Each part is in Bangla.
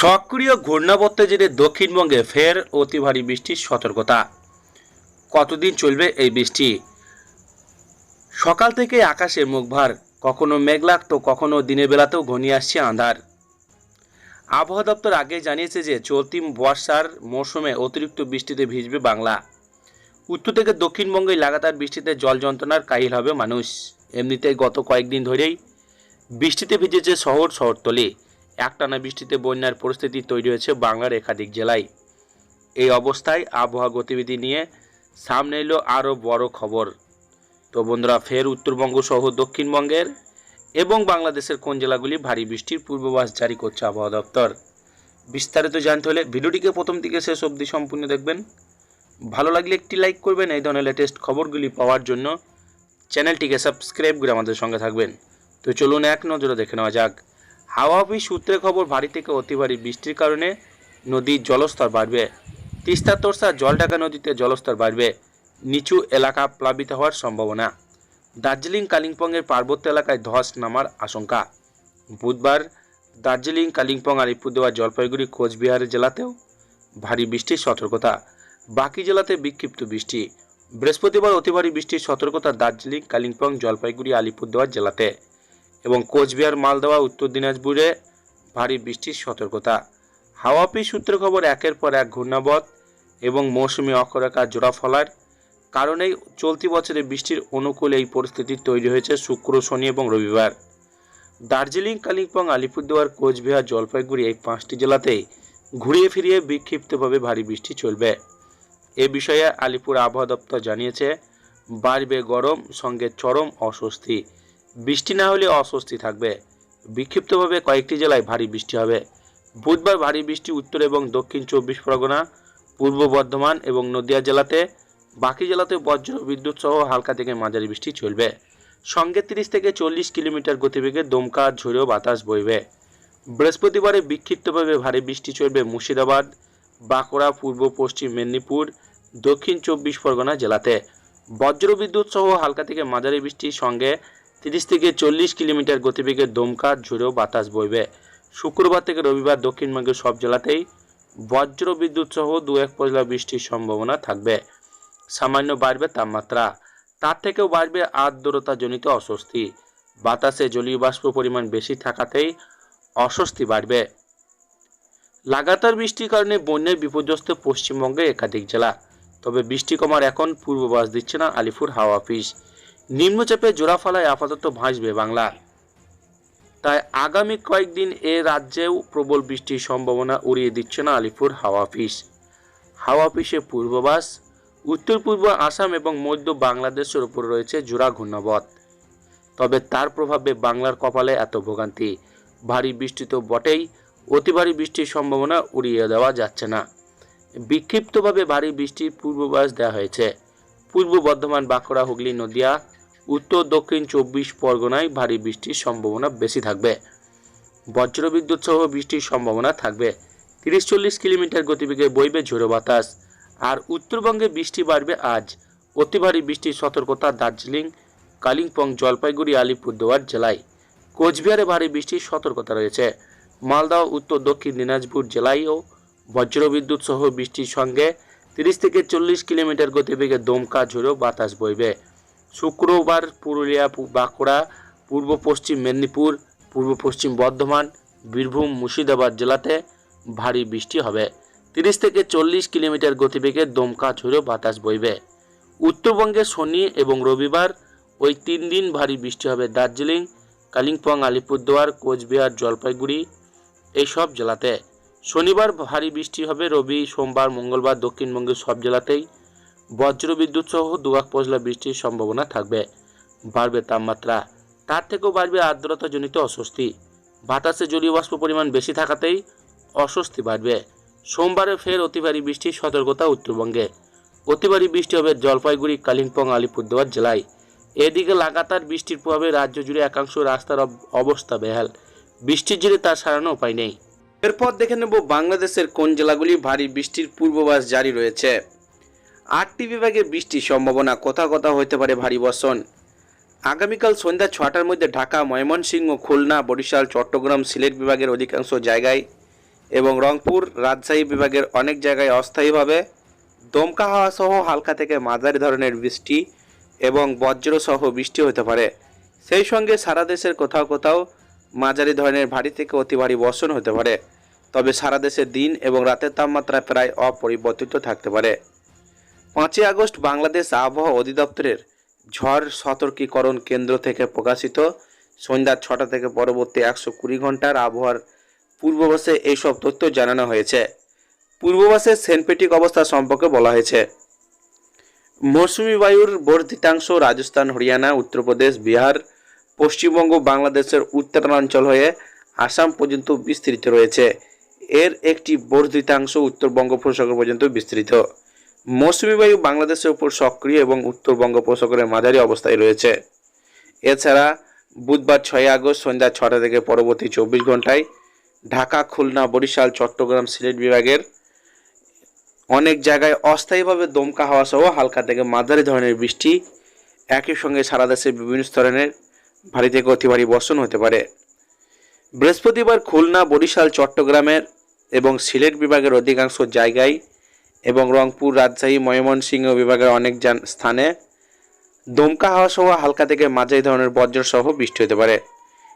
সক্রিয় ঘূর্ণাবর্তে জেরে দক্ষিণবঙ্গে ফের অতি ভারী বৃষ্টির সতর্কতা। কতদিন চলবে এই বৃষ্টি? সকাল থেকে আকাশে মুখভার কখনো মেঘলাক তো কখনো দিনের বেলাতেও ঘনিয়ে আসছে আঁধার আবহাওয়া দপ্তর আগে জানিয়েছে যে চলতি বর্ষার মৌসুমে অতিরিক্ত বৃষ্টিতে ভিজবে বাংলা। উত্তর থেকে দক্ষিণবঙ্গে লাগাতার বৃষ্টিতে জল যন্ত্রণার কাহিল হবে মানুষ। এমনিতেই গত কয়েকদিন ধরেই বৃষ্টিতে ভিজেছে শহর শহরতলি। একটানা বৃষ্টিতে বন্যার পরিস্থিতি তৈরি হয়েছে বাংলার একাধিক জেলায়। এই অবস্থায় আবহাওয়া গতিবিধি নিয়ে সামনে এলো আরও বড় খবর। তো বন্ধুরা, ফের উত্তরবঙ্গ সহ দক্ষিণবঙ্গের এবং বাংলাদেশের কোন জেলাগুলি ভারী বৃষ্টির পূর্বাভাস জারি করছে আবহাওয়া দপ্তর? বিস্তারিত জানতে হলে ভিডিওটিকে প্রথম থেকে শেষ অবধি সম্পূর্ণ দেখবেন। ভালো লাগলে একটি লাইক করবেন, এই ধরনের লেটেস্ট খবরগুলি পাওয়ার জন্য চ্যানেলটিকে সাবস্ক্রাইব করে আমাদের সঙ্গে থাকবেন। তো চলুন এক নজরে দেখে নেওয়া যাক। হাওয়া অফিস সূত্রে খবর, ভারী থেকে অতি ভারী বৃষ্টির কারণে নদীর জলস্তর বাড়বে। তিস্তা তোরসা জলঢাকা নদীতে জলস্তর বাড়বে। নিচু এলাকা প্লাবিত হওয়ার সম্ভাবনা। দার্জিলিং, কালিম্পংয়ের পার্বত্য এলাকায় ধস নামার আশঙ্কা। বুধবার দার্জিলিং, কালিম্পং আলিপুরদুয়ার জলপাইগুড়ি, কোচবিহার জেলাতেও ভারী বৃষ্টির সতর্কতা। বাকি জেলাতে বিক্ষিপ্ত বৃষ্টি। বৃহস্পতিবার অতি ভারী বৃষ্টির সতর্কতা দার্জিলিং, কালিম্পং, জলপাইগুড়ি, আলিপুরদুয়ার জেলাতে। এবং কোচবিহার মালদহ উত্তর দিনাজপুরে ভারী বৃষ্টির সতর্কতা। হাওয়া অফিস সূত্রে খবর, একের পর এক ঘূর্ণাবধ এবং মৌসুমি অক্ষরেখা জোড়া ফলার কারণেই চলতি বছরে বৃষ্টির অনুকূলে এই পরিস্থিতি তৈরি হয়েছে শুক্র, শনি এবং রবিবার। দার্জিলিং, কালিম্পং, আলিপুরদুয়ার, কোচবিহার, জলপাইগুড়ি এই পাঁচটি জেলাতেই ঘুরিয়ে ফিরিয়ে বিক্ষিপ্তভাবে ভারী বৃষ্টি চলবে। এ বিষয়ে আলিপুর আবহাওয়া দপ্তর জানিয়েছে, বাড়বে গরম, সঙ্গে চরম অস্বস্তি। বৃষ্টি না হলে অস্বস্তি থাকবে। বিক্ষিপ্তভাবে কয়েকটি জেলায় ভারী বৃষ্টি হবে। বুধবার ভারী বৃষ্টি উত্তর এবং দক্ষিণ চব্বিশ পরগনা, পূর্ব বর্ধমান এবং নদিয়া জেলাতে, বাকি জেলাতে বজ্র, বিদ্যুৎ সহ হালকা থেকে মাঝারি বৃষ্টি চলবে। সঙ্গে তিরিশ থেকে চল্লিশ কিলোমিটার গতিবেগে দমকা, ঝোড়ো বাতাস বইবে। বৃহস্পতিবারে বিক্ষিপ্তভাবে ভারী বৃষ্টি চলবে মুর্শিদাবাদ, বাঁকুড়া, পূর্ব, পশ্চিম মেদিনীপুর, দক্ষিণ চব্বিশ পরগনা জেলাতে। বজ্র, বিদ্যুৎ সহ হালকা থেকে মাঝারি বৃষ্টির সঙ্গে তিরিশ থেকে চল্লিশ কিলোমিটার গতিবেগে দমকা, ঝোড়ো বাতাস বইবে। শুক্রবার থেকে রবিবার দক্ষিণবঙ্গের সব জেলাতেই বজ্র বিদ্যুৎ সহ দু এক পজলা বৃষ্টির সম্ভাবনা থাকবে। সামান্য বাড়বে তাপমাত্রা। তার থেকেও বাড়বে আর্দ্রতাজনিত অস্বস্তি। বাতাসে জলীয় বাষ্প পরিমাণ বেশি থাকাতেই অস্বস্তি বাড়বে। লাগাতার বৃষ্টির কারণে বন্যায় বিপর্যস্ত পশ্চিমবঙ্গে একাধিক জেলা। তবে বৃষ্টি কমার এখন পূর্বাভাস দিচ্ছে না আলিপুর হাওয়া অফিস। নিম্নচাপে জোড়াফালায় আপাতত ভাসবে বাংলা। তাই আগামী কয়েকদিন এ রাজ্যেও প্রবল বৃষ্টির সম্ভাবনা উড়িয়ে দিচ্ছে না আলিপুর হাওয়া অফিস। হাওয়া অফিসের পূর্বাভাস, উত্তর পূর্ব আসাম এবং মধ্য বাংলাদেশের উপর রয়েছে জোড়া ঘূর্ণাবধ তবে তার প্রভাবে বাংলার কপালে এত ভোগান্তি। ভারী বৃষ্টি তো বটেই, অতি ভারী বৃষ্টির সম্ভাবনা উড়িয়ে দেওয়া যাচ্ছে না। বিক্ষিপ্তভাবে ভারী বৃষ্টির পূর্বাভাস দেওয়া হয়েছে। পূর্ব বর্ধমান, বাঁকুড়া, হুগলি, নদিয়া উত্তর, দক্ষিণ চব্বিশ পরগনায় ভারী বৃষ্টির সম্ভাবনা বেশি থাকবে। বজ্রবিদ্যুৎ সহ বৃষ্টির সম্ভাবনা থাকবে। তিরিশ চল্লিশ কিলোমিটার গতিবেগে বইবে ঝোড়ো বাতাস। আর উত্তরবঙ্গে বৃষ্টি বাড়বে আজ। অতি ভারী বৃষ্টির সতর্কতা দার্জিলিং, কালিম্পং, জলপাইগুড়ি, আলিপুরদুয়ার জেলায়। কোচবিহারে ভারী বৃষ্টির সতর্কতা রয়েছে। মালদহ উত্তর, দক্ষিণ দিনাজপুর জেলায়ও বজ্রবিদ্যুৎ সহ বৃষ্টির সঙ্গে তিরিশ থেকে চল্লিশ কিলোমিটার গতিবেগে দমকা ঝোড়ো বাতাস বইবে। শুক্রবার পুরুলিয়া, বাঁকুড়া, পূর্ব পশ্চিম মেদিনীপুর, পূর্ব পশ্চিম বর্ধমান, বীরভূম, মুর্শিদাবাদ জেলাতে ভারী বৃষ্টি হবে। তিরিশ থেকে চল্লিশ কিলোমিটার গতিবেগে দমকা ঝোড়ো বাতাস বইবে। উত্তরবঙ্গে শনি এবং রবিবার ওই তিন দিন ভারী বৃষ্টি হবে দার্জিলিং, কালিম্পং, আলিপুরদুয়ার, কোচবিহার, জলপাইগুড়ি এইসব জেলাতে। শনিবার ভারী বৃষ্টি হবে রবি, সোমবার, মঙ্গলবার, দক্ষিণবঙ্গের সব জেলাতেই। বজ্রবিদ্যুৎ সহ দুয়াক পজলা বৃষ্টির সম্ভাবনা থাকবে। বাড়বে তাপমাত্রা। তার থেকেও বাড়বে আর্দ্রতাজনিত অস্বস্তি। বাতাসে জলীয় বাষ্প পরিমাণ বেশি থাকাতেই অস্বস্তি বাড়বে। সোমবারে ফের অতিভারী বৃষ্টির সতর্কতা উত্তরবঙ্গে। অতিভারী বৃষ্টি হবে জলপাইগুড়ি, কালিম্পং, আলিপুরদুয়ার জেলায়। এদিকে লাগাতার বৃষ্টির প্রভাবে রাজ্য জুড়ে একাংশ রাস্তার অবস্থা বেহাল। বৃষ্টির জুড়ে তার সারানো উপায় নেই। এরপর দেখে নেব বাংলাদেশের কোন জেলাগুলি ভারী বৃষ্টির পূর্বাভাস জারি রয়েছে। আটটি বিভাগে বৃষ্টির সম্ভাবনা কোথাও কোথাও হতে পারে ভারী বর্ষণ। আগামীকাল সন্ধ্যা ছটার মধ্যে ঢাকা, ময়মনসিংহ, খুলনা, বরিশাল, চট্টগ্রাম, সিলেট বিভাগের অধিকাংশ জায়গায় এবং রংপুর, রাজশাহী বিভাগের অনেক জায়গায় অস্থায়ীভাবে দমকা হাওয়া সহ হালকা থেকে মাঝারি ধরনের বৃষ্টি এবং বজ্র সহ বৃষ্টি হতে পারে। সেই সঙ্গে সারা দেশের কোথাও কোথাও মাঝারি ধরনের ভারী থেকে অতি ভারী বর্ষণ হতে পারে। তবে সারা দেশে দিন এবং রাতের তাপমাত্রা প্রায় অপরিবর্তিত থাকতে পারে। পাঁচই আগস্ট বাংলাদেশ আবহাওয়া অধিদপ্তরের ঝড় সতর্কীকরণ কেন্দ্র থেকে প্রকাশিত। সন্ধ্যা ছটা থেকে পরবর্তী একশো কুড়ি ঘণ্টার আবহাওয়ার পূর্বাভাসে এইসব তথ্য জানানো হয়েছে। পূর্বাভাসে সেনপেটিক অবস্থা সম্পর্কে বলা হয়েছে। মৌসুমি বায়ুর বর্ধিতাংশ রাজস্থান, হরিয়ানা, উত্তরপ্রদেশ, বিহার, পশ্চিমবঙ্গ, বাংলাদেশের উত্তরাঞ্চল হয়ে আসাম পর্যন্ত বিস্তৃত রয়েছে। এর একটি বর্ধিতাংশ উত্তর বঙ্গোপসাগর পর্যন্ত বিস্তৃত। মৌসুমি বায়ু বাংলাদেশের উপর সক্রিয় এবং উত্তর বঙ্গোপসাগরের মাঝারি অবস্থায় রয়েছে। এছাড়া বুধবার ছয় আগস্ট সন্ধ্যা ছটা থেকে পরবর্তী চব্বিশ ঘন্টায় ঢাকা, খুলনা, বরিশাল, চট্টগ্রাম, সিলেট বিভাগের অনেক জায়গায় অস্থায়ীভাবে দমকা হাওয়া সহ হালকা থেকে মাঝারি ধরনের বৃষ্টি একই সঙ্গে সারা দেশে বিভিন্ন ধরনের ভারী থেকে অতি ভারী বর্ষণ হতে পারে। বৃহস্পতিবার খুলনা, বরিশাল, চট্টগ্রামের এবং সিলেট বিভাগের অধিকাংশ জায়গায় এবং রংপুর রাজশাহী, ময়মনসিংহ বিভাগের অনেক স্থানে দমকা হাওয়া সহ হালকা থেকে মাঝারি ধরনের বজ্র সহ বৃষ্টি হতে পারে।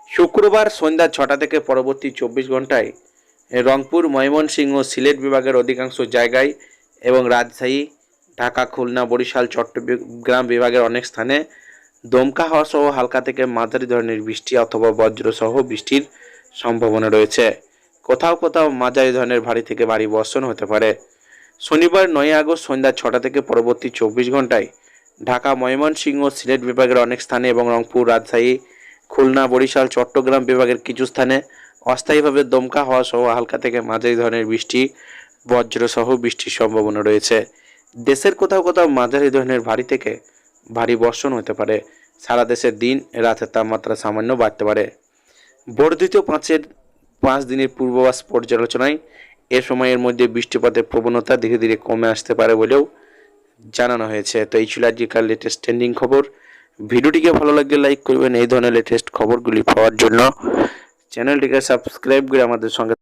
শুক্রবার সন্ধ্যা ছটা থেকে পরবর্তী চব্বিশ ঘন্টায় রংপুর, ময়মনসিংহ, সিলেট বিভাগের অধিকাংশ জায়গায় এবং রাজশাহী, ঢাকা, খুলনা, বরিশাল, চট্টগ্রাম বিভাগের অনেক স্থানে দমকা হাওয়া সহ হালকা থেকে মাঝারি ধরনের বৃষ্টি অথবা বজ্র সহ বৃষ্টির সম্ভাবনা রয়েছে। কোথাও কোথাও মাঝারি ধরনের ভারী থেকে ভারী বর্ষণ হতে পারে। শনিবার নয় আগস্ট সন্ধ্যা ছটা থেকে পরবর্তী চব্বিশ ঘন্টায় ঢাকা, ময়মনসিংহ সিলেট বিভাগের অনেক স্থানে এবং রংপুর, রাজশাহী, খুলনা, বরিশাল, চট্টগ্রাম বিভাগের কিছু স্থানে অস্থায়ীভাবে দমকা হওয়া সহ হালকা থেকে মাঝারি ধরনের বৃষ্টি বজ্র সহ বৃষ্টির সম্ভাবনা রয়েছে। দেশের কোথাও কোথাও মাঝারি ধরনের ভারী থেকে ভারী বর্ষণ হতে পারে। সারা দেশের দিন রাতের তাপমাত্রা সামান্য বাড়তে পারে। বর্ধিত পাঁচের পাঁচ দিনের পূর্বাভাস পর্যালোচনায় এ সময়ের মধ্যে বৃষ্টিপাতের প্রবণতা ধীরে ধীরে কমে আসতে পারে বলেও জানানো হয়েছে। তো এই ছিল আজকের লেটেস্ট ট্রেন্ডিং খবর। ভিডিওটিকে ভালো লাগলে লাইক করবেন। এই ধরনের লেটেস্ট খবরগুলি পাওয়ার জন্য চ্যানেলটিকে সাবস্ক্রাইব করে আমাদের সঙ্গে